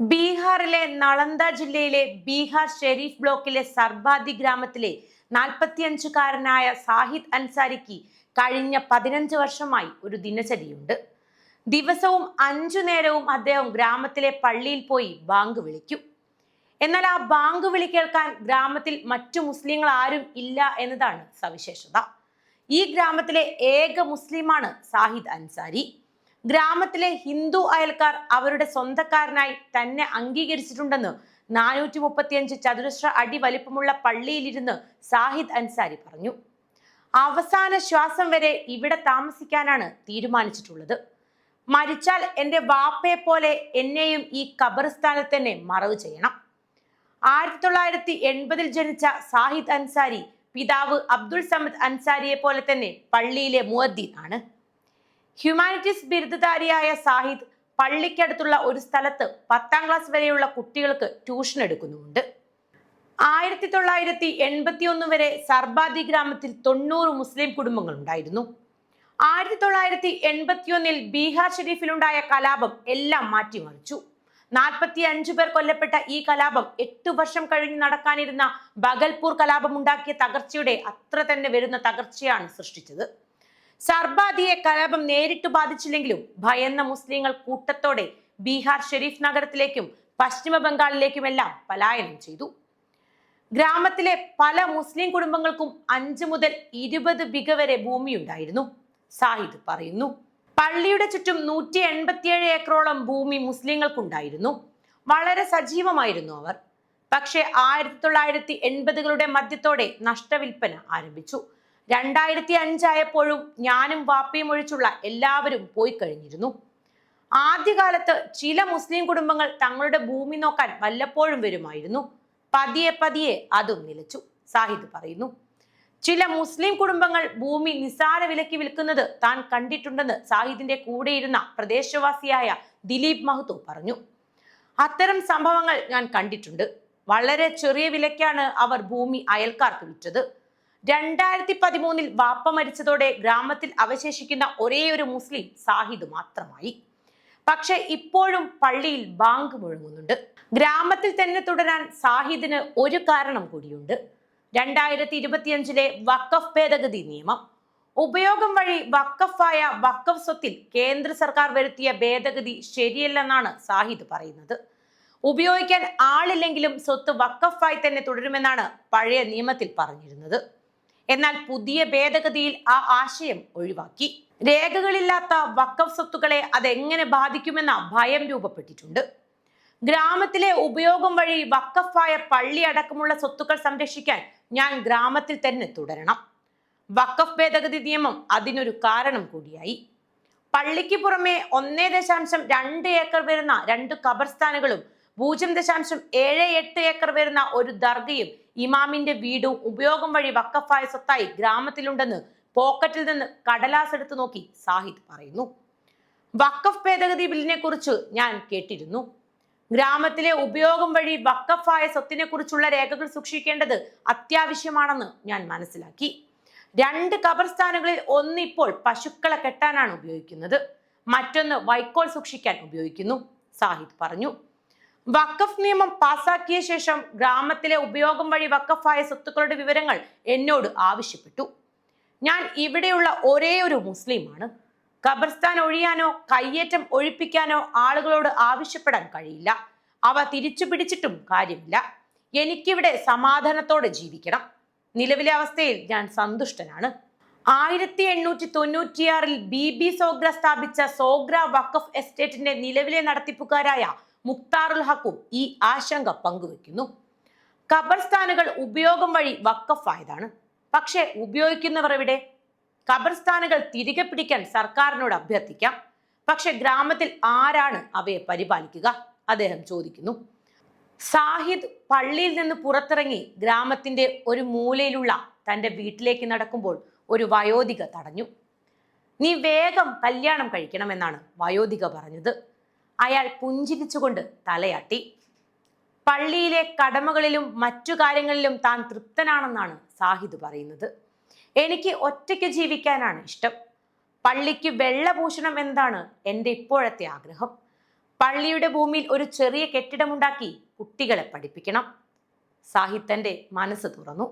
ബീഹാറിലെ നളന്ദ ജില്ലയിലെ ബീഹാർ ഷെരീഫ് ബ്ലോക്കിലെ സർബാദി ഗ്രാമത്തിലെ നാൽപ്പത്തിയഞ്ചുകാരനായ സാഹിദ് അൻസാരിക്ക് കഴിഞ്ഞ പതിനഞ്ച് വർഷമായി ഒരു ദിനചര്യയുണ്ട്. ദിവസവും അഞ്ചു നേരവും അദ്ദേഹം ഗ്രാമത്തിലെ പള്ളിയിൽ പോയി ബാങ്ക് വിളിക്കും. എന്നാൽ ആ ബാങ്ക് വിളി കേൾക്കാൻ ഗ്രാമത്തിൽ മറ്റു മുസ്ലിങ്ങൾ ആരും ഇല്ല എന്നതാണ് സവിശേഷത. ഈ ഗ്രാമത്തിലെ ഏക മുസ്ലിമാണ് സാഹിദ് അൻസാരി. ഗ്രാമത്തിലെ ഹിന്ദു അയൽക്കാർ അവരുടെ സ്വന്തക്കാരനായി തന്നെ അംഗീകരിച്ചിട്ടുണ്ടെന്ന് നാനൂറ്റി മുപ്പത്തിയഞ്ച് ചതുരശ്ര അടി വലിപ്പമുള്ള പള്ളിയിലിരുന്ന് സാഹിദ് അൻസാരി പറഞ്ഞു. അവസാന ശ്വാസം വരെ ഇവിടെ താമസിക്കാനാണ് തീരുമാനിച്ചിട്ടുള്ളത്. മരിച്ചാൽ എന്റെ വാപ്പയെ പോലെ എന്നെയും ഈ ഖബർസ്ഥാനത്ത് തന്നെ മറവ് ചെയ്യണം. ആയിരത്തി തൊള്ളായിരത്തി എൺപതിൽ ജനിച്ച സാഹിദ് അൻസാരി പിതാവ് അബ്ദുൾ സമദ് അൻസാരിയെ പോലെ തന്നെ പള്ളിയിലെ മുഅദ്ദീൻ ആണ്. ഹ്യൂമാനിറ്റീസ് ബിരുദധാരിയായ സാഹിദ് പള്ളിക്കടുത്തുള്ള ഒരു സ്ഥലത്ത് പത്താം ക്ലാസ് വരെയുള്ള കുട്ടികൾക്ക് ട്യൂഷൻ എടുക്കുന്നുമുണ്ട്. ആയിരത്തി തൊള്ളായിരത്തി എൺപത്തി ഒന്ന് വരെ സർബാദി ഗ്രാമത്തിൽ തൊണ്ണൂറ് മുസ്ലിം കുടുംബങ്ങൾ ഉണ്ടായിരുന്നു ആയിരത്തി തൊള്ളായിരത്തി എൺപത്തിയൊന്നിൽ ബീഹാർ ഷെരീഫിലുണ്ടായ കലാപം എല്ലാം മാറ്റിമറിച്ചു. നാൽപ്പത്തി അഞ്ചു പേർ കൊല്ലപ്പെട്ട ഈ കലാപം എട്ടു വർഷം കഴിഞ്ഞ് നടക്കാനിരുന്ന ബഗൽപൂർ കലാപം ഉണ്ടാക്കിയ തകർച്ചയുടെ അത്ര തന്നെ വരുന്ന തകർച്ചയാണ് സൃഷ്ടിച്ചത്. സർബാദിയെ കലാപം നേരിട്ട് ബാധിച്ചില്ലെങ്കിലും ഭയന്ന മുസ്ലിങ്ങൾ കൂട്ടത്തോടെ ബീഹാർ ഷെരീഫ് നഗരത്തിലേക്കും പശ്ചിമ ബംഗാളിലേക്കുമെല്ലാം പലായനം ചെയ്തു. ഗ്രാമത്തിലെ പല മുസ്ലിം കുടുംബങ്ങൾക്കും അഞ്ചു മുതൽ ഇരുപത് ബിഗ വരെ ഭൂമിയുണ്ടായിരുന്നു. സാഹിദ് പറയുന്നു പള്ളിയുടെ ചുറ്റും നൂറ്റി എൺപത്തിയേഴ് ഏക്കറോളം ഭൂമി മുസ്ലിങ്ങൾക്കുണ്ടായിരുന്നു. വളരെ സജീവമായിരുന്നു അവർ. പക്ഷേ ആയിരത്തി തൊള്ളായിരത്തി എൺപതുകളുടെ മധ്യത്തോടെ നഷ്ടവിൽപ്പന ആരംഭിച്ചു. രണ്ടായിരത്തി അഞ്ചായപ്പോഴും ഞാനും വാപ്പയും ഒഴിച്ചുള്ള എല്ലാവരും പോയി കഴിഞ്ഞിരുന്നു. ആദ്യകാലത്ത് ചില മുസ്ലിം കുടുംബങ്ങൾ തങ്ങളുടെ ഭൂമി നോക്കാൻ വല്ലപ്പോഴും വരുമായിരുന്നു. പതിയെ പതിയെ അതും നിലച്ചു സാഹിദ് പറയുന്നു. ചില മുസ്ലിം കുടുംബങ്ങൾ ഭൂമി നിസാര വിലക്ക് വിൽക്കുന്നത് താൻ കണ്ടിട്ടുണ്ടെന്ന് സാഹിദിന്റെ കൂടെയിരുന്ന പ്രദേശവാസിയായ ദിലീപ് മഹ്തോ പറഞ്ഞു. അത്തരം സംഭവങ്ങൾ ഞാൻ കണ്ടിട്ടുണ്ട്. വളരെ ചെറിയ വിലക്കാണ് അവർ ഭൂമി അയൽക്കാർക്ക് വിറ്റത്. രണ്ടായിരത്തി പതിമൂന്നിൽ വാപ്പ മരിച്ചതോടെ ഗ്രാമത്തിൽ അവശേഷിക്കുന്ന ഒരേ ഒരു മുസ്ലിം സാഹിദ് മാത്രമായി. പക്ഷെ ഇപ്പോഴും പള്ളിയിൽ ബാങ്ക് മുഴങ്ങുന്നുണ്ട്. ഗ്രാമത്തിൽ തന്നെ തുടരാൻ സാഹിദിന് ഒരു കാരണം കൂടിയുണ്ട്. രണ്ടായിരത്തി ഇരുപത്തിയഞ്ചിലെ വക്കഫ് ഭേദഗതി നിയമം. ഉപയോഗം വഴി വക്കഫായ വക്കഫ് സ്വത്തിൽ കേന്ദ്ര സർക്കാർ വരുത്തിയ ഭേദഗതി ശരിയല്ലെന്നാണ് സാഹിദ് പറയുന്നത്. ഉപയോഗിക്കാൻ ആളില്ലെങ്കിലും സ്വത്ത് വക്കഫായി തന്നെ തുടരുമെന്നാണ് പഴയ നിയമത്തിൽ പറഞ്ഞിരുന്നത്. എന്നാൽ പുതിയ ഭേദഗതിയിൽ ആ ആശയം ഒഴിവാക്കി. രേഖകളില്ലാത്ത വക്കഫ് സ്വത്തുക്കളെ അതെങ്ങനെ ബാധിക്കുമെന്ന ഭയം രൂപപ്പെട്ടിട്ടുണ്ട്. ഗ്രാമത്തിലെ ഉപയോഗം വഴി വക്കഫായ പള്ളി അടക്കമുള്ള സ്വത്തുക്കൾ സംരക്ഷിക്കാൻ ഞാൻ ഗ്രാമത്തിൽ തന്നെ തുടരണം. വക്കഫ് ഭേദഗതി നിയമം അതിനൊരു കാരണം കൂടിയായി. പള്ളിക്ക് പുറമെ ഒന്നേ ദശാംശം രണ്ട് ഏക്കർ വരുന്ന രണ്ട് ഖബർസ്ഥാനുകളും പൂജ്യം ദശാംശം ഏഴ് എട്ട് ഏക്കർ വരുന്ന ഒരു ദർഗയും ഇമാമിന്റെ വീടും ഉപയോഗം വഴി വക്കഫായ സ്വത്തായി ഗ്രാമത്തിലുണ്ടെന്ന് പോക്കറ്റിൽ നിന്ന് കടലാസ് എടുത്തു നോക്കി സാഹിദ് പറയുന്നു. വക്കഫ് ഭേദഗതി ബില്ലിനെ കുറിച്ച് ഞാൻ കേട്ടിരുന്നു. ഗ്രാമത്തിലെ ഉപയോഗം വഴി വക്കഫായ സ്വത്തിനെ കുറിച്ചുള്ള രേഖകൾ സൂക്ഷിക്കേണ്ടത് അത്യാവശ്യമാണെന്ന് ഞാൻ മനസ്സിലാക്കി. രണ്ട് കബർസ്ഥാനങ്ങളിൽ ഒന്ന് ഇപ്പോൾ പശുക്കളെ കെട്ടാനാണ് ഉപയോഗിക്കുന്നത്. മറ്റൊന്ന് വൈക്കോൽ സൂക്ഷിക്കാൻ ഉപയോഗിക്കുന്നു സാഹിദ് പറഞ്ഞു. വക്കഫ് നിയമം പാസാക്കിയ ശേഷം ഗ്രാമത്തിലെ ഉപയോഗം വഴി വക്കഫായ സ്വത്തുക്കളുടെ വിവരങ്ങൾ എന്നോട് ആവശ്യപ്പെട്ടു. ഞാൻ ഇവിടെയുള്ള ഒരേ ഒരു മുസ്ലിമാണ്. ഖബർസ്ഥാൻ ഒഴിയാനോ കയ്യേറ്റം ഒഴിപ്പിക്കാനോ ആളുകളോട് ആവശ്യപ്പെടാൻ കഴിയില്ല. അവ തിരിച്ചു പിടിച്ചിട്ടും കാര്യമില്ല. എനിക്കിവിടെ സമാധാനത്തോടെ ജീവിക്കണം. നിലവിലെ അവസ്ഥയിൽ ഞാൻ സന്തുഷ്ടനാണ്. ആയിരത്തി എണ്ണൂറ്റി തൊണ്ണൂറ്റിയാറിൽ ബി ബി സോഗ്ര സ്ഥാപിച്ച സോഗ്ര വഖഫ് എസ്റ്റേറ്റിന്റെ നിലവിലെ നടത്തിപ്പുകാരായ മുക്താറുൽ ഹക്കും ഈ ആശങ്ക പങ്കുവെക്കുന്നു. ഖബർസ്ഥാനുകൾ ഉപയോഗം വഴി വക്കഫായതാണ് പക്ഷേ ഉപയോഗിക്കുന്നവർ എവിടെ? ഖബർസ്ഥാനുകൾ തിരികെ പിടിക്കാൻ സർക്കാരിനോട് അഭ്യർത്ഥിക്കാം. പക്ഷെ ഗ്രാമത്തിൽ ആരാണ് അവയെ പരിപാലിക്കുക? അദ്ദേഹം ചോദിക്കുന്നു. സാഹിദ് പള്ളിയിൽ നിന്ന് പുറത്തിറങ്ങി ഗ്രാമത്തിന്റെ ഒരു മൂലയിലുള്ള തന്റെ വീട്ടിലേക്ക് നടക്കുമ്പോൾ ഒരു വയോധിക തടഞ്ഞു. നീ വേഗം കല്യാണം കഴിക്കണമെന്നാണ് വയോധിക പറഞ്ഞത്. അയാൾ പുഞ്ചിരിച്ചുകൊണ്ട് തലയാട്ടി. പള്ളിയിലെ കടമകളിലും മറ്റു കാര്യങ്ങളിലും താൻ തൃപ്തനാണെന്നാണ് സാഹിദ് പറയുന്നത്. എനിക്ക് ഒറ്റയ്ക്ക് ജീവിക്കാനാണ് ഇഷ്ടം. പള്ളിക്ക് വെള്ളഭൂഷണം എന്താണ് എന്റെ ഇപ്പോഴത്തെ ആഗ്രഹം? പള്ളിയുടെ ഭൂമിയിൽ ഒരു ചെറിയ കെട്ടിടമുണ്ടാക്കി കുട്ടികളെ പഠിപ്പിക്കണം. സാഹിത്യന്റെ മനസ്സ് തുറന്നു.